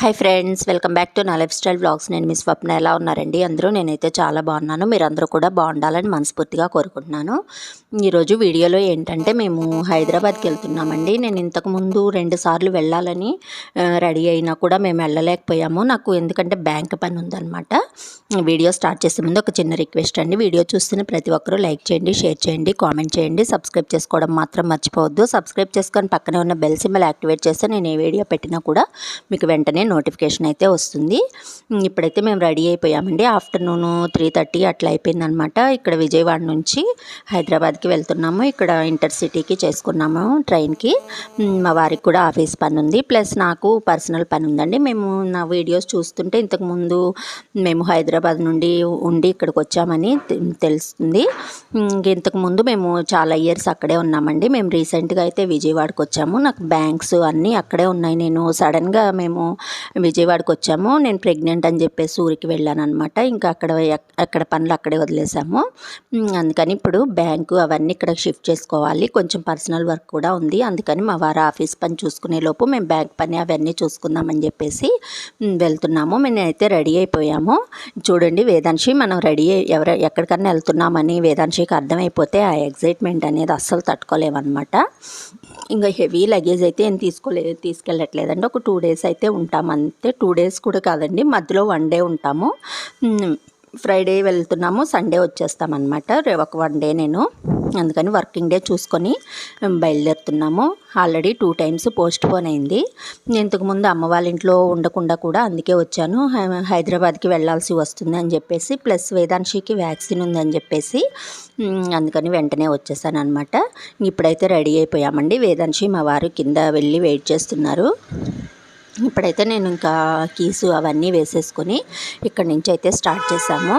Hi friends welcome back to నా life style blogs నేను మీ స్వప్న ఎలా ఉన్నారండి? అందరూ నేనైతే చాలా బాగున్నాను. మీరందరూ కూడా బాగుండాలని మనస్ఫూర్తిగా కోరుకుంటున్నాను. ఈరోజు వీడియోలో ఏంటంటే మేము హైదరాబాద్కి వెళ్తున్నామండి. నేను ఇంతకుముందు రెండు సార్లు వెళ్ళాలని రెడీ అయినా కూడా మేము వెళ్ళలేకపోయాము. నాకు ఎందుకంటే బ్యాంక్ పని ఉందన్నమాట. వీడియో స్టార్ట్ చేసే ముందు ఒక చిన్న రిక్వెస్ట్ అండి. వీడియో చూస్తున్న ప్రతి ఒక్కరూ లైక్ చేయండి షేర్ చేయండి కామెంట్ చేయండి. సబ్స్క్రైబ్ చేసుకోవడం మాత్రం మర్చిపోవద్దు. సబ్స్క్రైబ్ చేసుకొని పక్కనే ఉన్న బెల్ సింబల్ యాక్టివేట్ చేస్తే నేను ఏ వీడియో పెట్టినా కూడా మీకు వెంటనే నోటిఫికేషన్ అయితే వస్తుంది. ఇప్పుడైతే మేము రెడీ అయిపోయామండి. ఆఫ్టర్నూన్ త్రీ థర్టీ అట్లా అయిపోయిందనమాట. ఇక్కడ విజయవాడ నుంచి హైదరాబాద్కి వెళ్తున్నాము. ఇక్కడ ఇంటర్సిటీకి చేసుకున్నాము ట్రైన్కి. మా వారికి కూడా ఆఫీస్ పని ఉంది ప్లస్ నాకు పర్సనల్ పని ఉందండి మేము నా వీడియోస్ చూస్తుంటే ఇంతకుముందు మేము హైదరాబాద్ నుండి ఉండి ఇక్కడికి వచ్చామని తె- తెలుస్తుంది. ఇంతకుముందు మేము చాలా ఇయర్స్ అక్కడే ఉన్నామండి. మేము రీసెంట్గా అయితే విజయవాడకి వచ్చాము. నాకు బ్యాంక్స్ అన్నీ అక్కడే ఉన్నాయి. నేను సడన్గా మేము విజయవాడకి వచ్చాము నేను ప్రెగ్నెంట్ అని చెప్పేసి ఊరికి వెళ్ళాను అనమాట ఇంకా అక్కడ అక్కడ పనులు అక్కడే వదిలేసాము. అందుకని ఇప్పుడు బ్యాంకు అవన్నీ ఇక్కడ షిఫ్ట్ చేసుకోవాలి. కొంచెం పర్సనల్ వర్క్ కూడా ఉంది. అందుకని మా వారు ఆఫీస్ పని చూసుకునే లోపు మేము బ్యాంక్ పని అవన్నీ చూసుకుందామని చెప్పేసి వెళ్తున్నాము. మేమైతే రెడీ అయిపోయాము. చూడండి వేదాంశి మనం రెడీ ఎవర ఎక్కడికన్నా వెళ్తున్నామని వేదాంశికి అర్థమైపోతే ఆ ఎగ్జైట్మెంట్ అనేది అస్సలు తట్టుకోలేమన్నమాట. ఇంకా హెవీ లగేజ్ అయితే ఏం తీసుకోలే తీసుకెళ్ళట్లేదండి. ఒక టూ డేస్ అయితే ఉంటాం అంతే టూ డేస్ కూడా కాదండి. మధ్యలో వన్ డే ఉంటాము. ఫ్రైడే వెళ్తున్నాము సండే వచ్చేస్తాం అనమాట ఒక వన్ డే నేను. అందుకని వర్కింగ్ డే చూసుకొని బయలుదేరుతున్నాము. Already two times postpone అయింది. నేను ఇంతకుముందు అమ్మ వాళ్ళ ఇంట్లో ఉండకుండా కూడా అందుకే వచ్చాను. హైదరాబాద్కి వెళ్ళాల్సి వస్తుంది అని చెప్పేసి ప్లస్ వేదాంశికి వ్యాక్సిన్ ఉందని చెప్పేసి అందుకని వెంటనే వచ్చేసాను అనమాట ఇప్పుడైతే రెడీ అయిపోయామండి. వేదాంశి మా వారు కింద వెళ్ళి వెయిట్ చేస్తున్నారు. ఇప్పుడైతే నేను ఇంకా కీసు అవన్నీ వేసేసుకొని ఇక్కడి నుంచి అయితే స్టార్ట్ చేసాము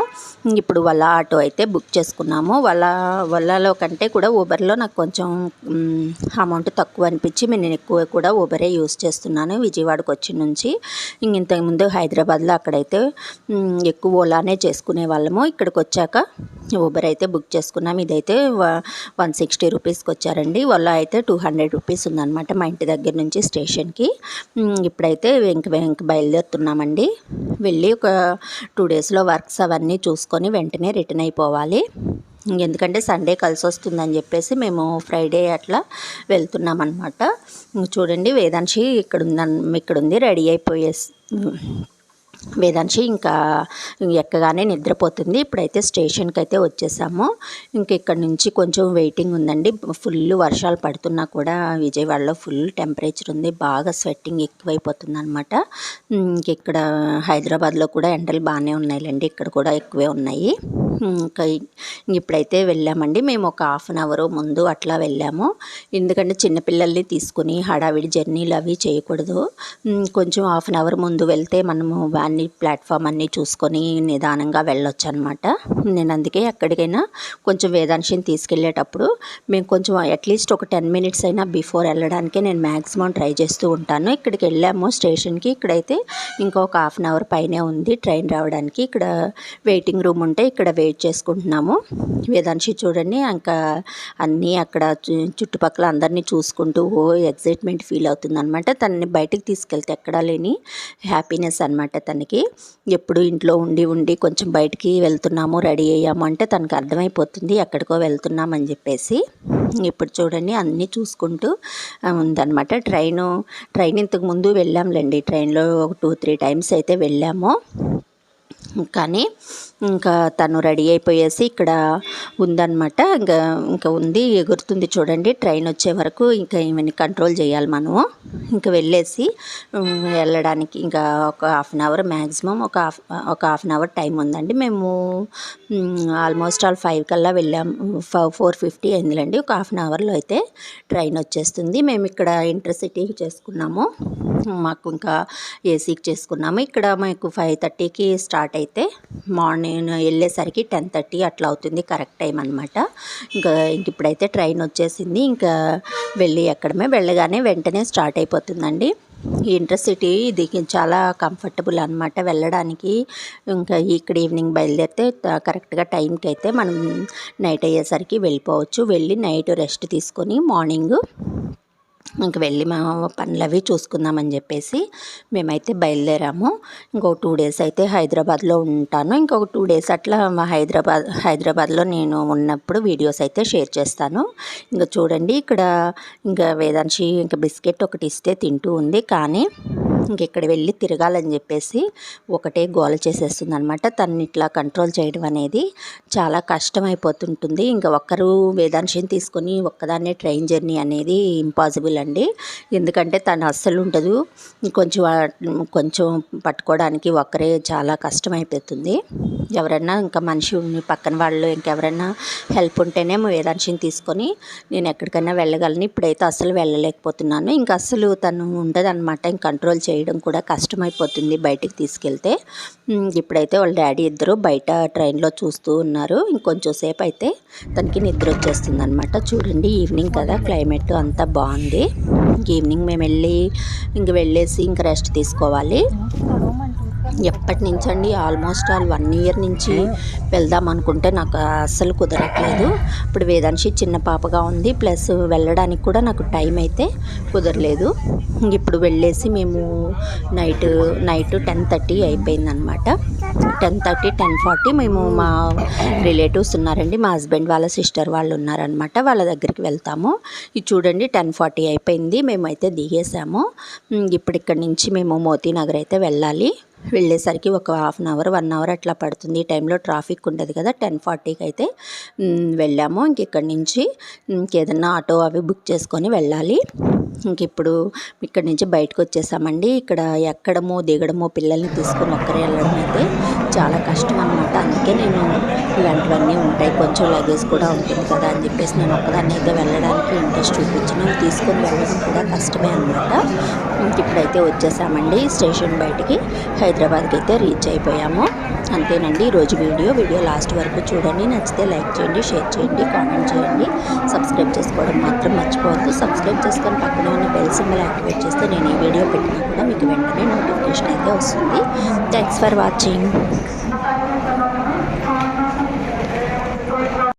ఇప్పుడు వల్ల ఆటో అయితే బుక్ చేసుకున్నాము. వల్ల వల్లలో కంటే కూడా ఊబర్లో నాకు కొంచెం అమౌంట్ తక్కువ అనిపించి నేను ఎక్కువ కూడా ఊబరే యూస్ చేస్తున్నాను విజయవాడకు వచ్చి నుంచి. ఇంక ఇంతకుముందు హైదరాబాద్లో అక్కడైతే ఎక్కువ ఓలానే చేసుకునే వాళ్ళము. ఇక్కడికి వచ్చాక ఊబర్ అయితే బుక్ చేసుకున్నాం. ఇదైతే వన్ సిక్స్టీ రూపీస్కి వచ్చారండి. వాళ్ళ అయితే టూ హండ్రెడ్ రూపీస్ ఉందన్నమాట మా ఇంటి దగ్గర నుంచి స్టేషన్కి ఇప్పుడైతే వెంక వెంక బయలుదేరుతున్నామండి. వెళ్ళి ఒక టూ డేస్లో వర్క్స్ అవన్నీ చూసుకొని వెంటనే రిటర్న్ అయిపోవాలి. ఎందుకంటే సండే కలిసి వస్తుందని చెప్పేసి మేము ఫ్రైడే అట్లా వెళ్తున్నాం అనమాట చూడండి వేదాంశి ఇక్కడ ఉందన్ ఇక్కడ ఉంది రెడీ అయిపోయేసి వేదాంశి ఇంకా ఎక్కగానే నిద్రపోతుంది. ఇప్పుడైతే స్టేషన్కి అయితే వచ్చేసాము. ఇంక ఇక్కడ నుంచి కొంచెం వెయిటింగ్ ఉందండి. ఫుల్ వర్షాలు పడుతున్నా కూడా విజయవాడలో ఫుల్ టెంపరేచర్ ఉంది. బాగా స్వెట్టింగ్ ఎక్కువైపోతుంది అనమాట ఇంక ఇక్కడ హైదరాబాద్లో కూడా ఎండలు బాగానే ఉన్నాయిలేండి. ఇక్కడ కూడా ఎక్కువే ఉన్నాయి. ఇప్పుడైతే వెళ్ళామండి. మేము ఒక హాఫ్ అన్ అవర్ ముందు అట్లా వెళ్ళాము. ఎందుకంటే చిన్నపిల్లల్ని తీసుకుని హడావిడి జర్నీలు అవి చేయకూడదు. కొంచెం హాఫ్ అన్ అవర్ ముందు వెళ్తే మనము అన్ని ప్లాట్ఫామ్ అన్నీ చూసుకొని నిదానంగా వెళ్ళొచ్చు అనమాట నేను అందుకే ఎక్కడికైనా కొంచెం వేదాంశిని తీసుకెళ్ళేటప్పుడు మేము కొంచెం అట్లీస్ట్ ఒక టెన్ మినిట్స్ అయినా బిఫోర్ వెళ్ళడానికే నేను మ్యాక్సిమం ట్రై చేస్తూ ఉంటాను. ఇక్కడికి వెళ్ళాము స్టేషన్కి. ఇక్కడైతే ఇంకొక హాఫ్ అన్ అవర్ పైనే ఉంది ట్రైన్ రావడానికి. ఇక్కడ వెయిటింగ్ రూమ్ ఉంటే ఇక్కడ వెయిట్ చేసుకుంటున్నాము. వేదాంశి చూడండి ఇంకా అన్నీ అక్కడ చుట్టుపక్కల అందరినీ చూసుకుంటూ ఓ ఎగ్జైట్మెంట్ ఫీల్ అవుతుంది అనమాట తనని బయటికి తీసుకెళ్తే ఎక్కడా లేని హ్యాపీనెస్ అనమాట తనకి. ఎప్పుడు ఇంట్లో ఉండి ఉండి కొంచెం బయటికి వెళ్తున్నాము రెడీ అయ్యాము అంటే తనకు అర్థమైపోతుంది ఎక్కడికో వెళ్తున్నామని చెప్పేసి. ఇప్పుడు చూడండి అన్నీ చూసుకుంటూ ఉందన్నమాట. ట్రైను ట్రైన్ ఇంతకు ముందు వెళ్ళాంలేండి. ట్రైన్లో ఒక టూ త్రీ టైమ్స్ అయితే వెళ్ళాము. కానీ ఇంకా తను రెడీ అయిపోయేసి ఇక్కడ ఉందన్నమాట. ఇంకా ఇంకా ఉంది ఎగురుతుంది చూడండి ట్రైన్ వచ్చే వరకు ఇంకా ఈమెని కంట్రోల్ చేయాలి మనము. ఇంకా వెళ్ళేసి వెళ్ళడానికి ఇంకా ఒక హాఫ్ అన్ అవర్ మ్యాక్సిమం ఒక హాఫ్ ఒక హాఫ్ అన్ అవర్ టైం ఉందండి. మేము ఆల్మోస్ట్ ఆల్ ఫైవ్ కల్లా వెళ్ళాము ఫోర్ ఫిఫ్టీ అయిందిలేండి. ఒక హాఫ్ అన్ అవర్లో అయితే ట్రైన్ వచ్చేస్తుంది. మేము ఇక్కడ ఇంటర్సిటీకి చేసుకున్నాము. మాకు ఇంకా ఏసీకి చేసుకున్నాము. ఇక్కడ మాకు ఫైవ్ థర్టీకి స్టార్ట్ అయితే మార్నింగ్ వెళ్ళేసరికి టెన్ థర్టీ అట్లా అవుతుంది కరెక్ట్ టైం అనమాట ఇంకా ఇంక ఇప్పుడైతే ట్రైన్ వచ్చేసింది ఇంకా వెళ్ళి ఎక్కడమే వెళ్ళగానే వెంటనే స్టార్ట్ అయిపోతుందండి. ఈ ఇంటర్సిటీ ఇది చాలా కంఫర్టబుల్ అనమాట వెళ్ళడానికి. ఇంకా ఇక్కడ ఈవినింగ్ బయలుదేరితే కరెక్ట్గా టైంకి అయితే మనం నైట్ అయ్యేసరికి వెళ్ళిపోవచ్చు. వెళ్ళి నైట్ రెస్ట్ తీసుకొని మార్నింగ్ ఇంక వెళ్ళి మా పనులు అవి చూసుకుందామని చెప్పేసి మేమైతే బయలుదేరాము. ఇంకొక టూ డేస్ అయితే హైదరాబాద్లో ఉంటాను. ఇంకొక టూ డేస్ అట్లా మా హైదరాబాద్ హైదరాబాద్లో నేను ఉన్నప్పుడు వీడియోస్ అయితే షేర్ చేస్తాను. ఇంకా చూడండి ఇక్కడ ఇంకా వేదాంశి ఇంకా బిస్కెట్ ఒకటి ఇస్తే తింటూ ఉంది. కానీ ఇంకెక్కడ వెళ్ళి తిరగాలని చెప్పేసి ఒకటే గోల చేసేస్తుంది అనమాట తను ఇట్లా కంట్రోల్ చేయడం అనేది చాలా కష్టం అయిపోతుంటుంది ఇంకా ఒక్కరు వేదాంశం తీసుకొని ఒక్కదాన్నే ట్రైన్ జర్నీ అనేది ఇంపాసిబుల్ అండి. ఎందుకంటే తను అస్సలు ఉండదు. కొంచెం కొంచెం పట్టుకోవడానికి ఒక్కరే చాలా కష్టం అయిపోతుంది ఎవరైనా ఇంకా మనిషి పక్కన వాళ్ళు ఇంకెవరైనా హెల్ప్ ఉంటేనే వేదాంశిని తీసుకొని నేను ఎక్కడికైనా వెళ్ళగలను. ఇప్పుడైతే అసలు వెళ్ళలేకపోతున్నాను. ఇంకా అసలు తను ఉండదన్నమాట. ఇంక కంట్రోల్ చేయడం కూడా కష్టమైపోతుంది బయటికి తీసుకెళ్తే. ఇప్పుడైతే వాళ్ళ డాడీ ఇద్దరు బయట ట్రైన్లో చూస్తూ ఉన్నారు. ఇంకొంచెం సేపు అయితే తనకి నిద్ర వచ్చేస్తుంది అనమాట చూడండి ఈవినింగ్ కదా క్లైమేట్ అంతా బాగుంది. ఈవినింగ్ మేము వెళ్ళి ఇంక వెళ్ళేసి ఇంక రెస్ట్ తీసుకోవాలి. ఎప్పటి నుంచి అండి? ఆల్మోస్ట్ ఆల్ వన్ ఇయర్ నుంచి వెళ్దాం అనుకుంటే నాకు అస్సలు కుదరట్లేదు. ఇప్పుడు వేదాంశి చిన్న పాపగా ఉంది. ప్లస్ వెళ్ళడానికి కూడా నాకు టైం అయితే కుదరలేదు. ఇప్పుడు వెళ్ళేసి మేము నైట్ నైట్ టెన్ థర్టీ అయిపోయిందనమాట. టెన్ థర్టీ టెన్ ఫార్టీ మేము మా రిలేటివ్స్ ఉన్నారండి. మా హస్బెండ్ వాళ్ళ సిస్టర్ వాళ్ళు ఉన్నారనమాట. వాళ్ళ దగ్గరికి వెళ్తాము. ఇది చూడండి టెన్ ఫార్టీ అయిపోయింది. మేమైతే దిగేసాము. ఇప్పుడు ఇక్కడి నుంచి మేము మోతీనగర్ అయితే వెళ్ళాలి. వెళ్ళేసరికి ఒక half an hour one hour అట్లా పడుతుంది. ఈ టైంలో ట్రాఫిక్ ఉండదు కదా టెన్ ఫార్టీకి అయితే వెళ్ళాము. ఇంక ఇక్కడి నుంచి ఇంకేదన్నా ఆటో అవి బుక్ చేసుకొని వెళ్ళాలి. ఇంక ఇప్పుడు ఇక్కడి నుంచి బయటకు వచ్చేసామండి. ఇక్కడ ఎక్కడమో దిగడమో పిల్లల్ని తీసుకొని ఒక్కరే వెళ్ళడం అయితే చాలా కష్టం అనమాట అందుకే నేను ఇలాంటివన్నీ ఉంటాయి. కొంచెం లగేజ్ కూడా ఉంటుంది కదా అని చెప్పేసి నేను ఒక్కదాన్ని అయితే వెళ్ళడానికి ఇంట్రెస్ట్ చూపించిన. తీసుకొని వెళ్ళడం కూడా కష్టమే అనమాట ఇప్పుడైతే వచ్చేసామండి. స్టేషన్ బయటికి హైదరాబాద్కి అయితే రీచ్ అయిపోయాము. అంతేనండి. ఈరోజు వీడియో. వీడియో లాస్ట్ వరకు చూడండి. నచ్చితే లైక్ చేయండి షేర్ చేయండి కామెంట్ చేయండి. సబ్స్క్రైబ్ చేసుకోవడం మాత్రం మర్చిపోవద్దు. సబ్స్క్రైబ్ చేసుకొని పక్కన ఉన్న బెల్ సింబల్ యాక్టివేట్ చేస్తే నేను ఈ వీడియో పెట్టినా కూడా మీకు వెంటనే నోటిఫికేషన్ అయితే వస్తుంది. Thanks for watching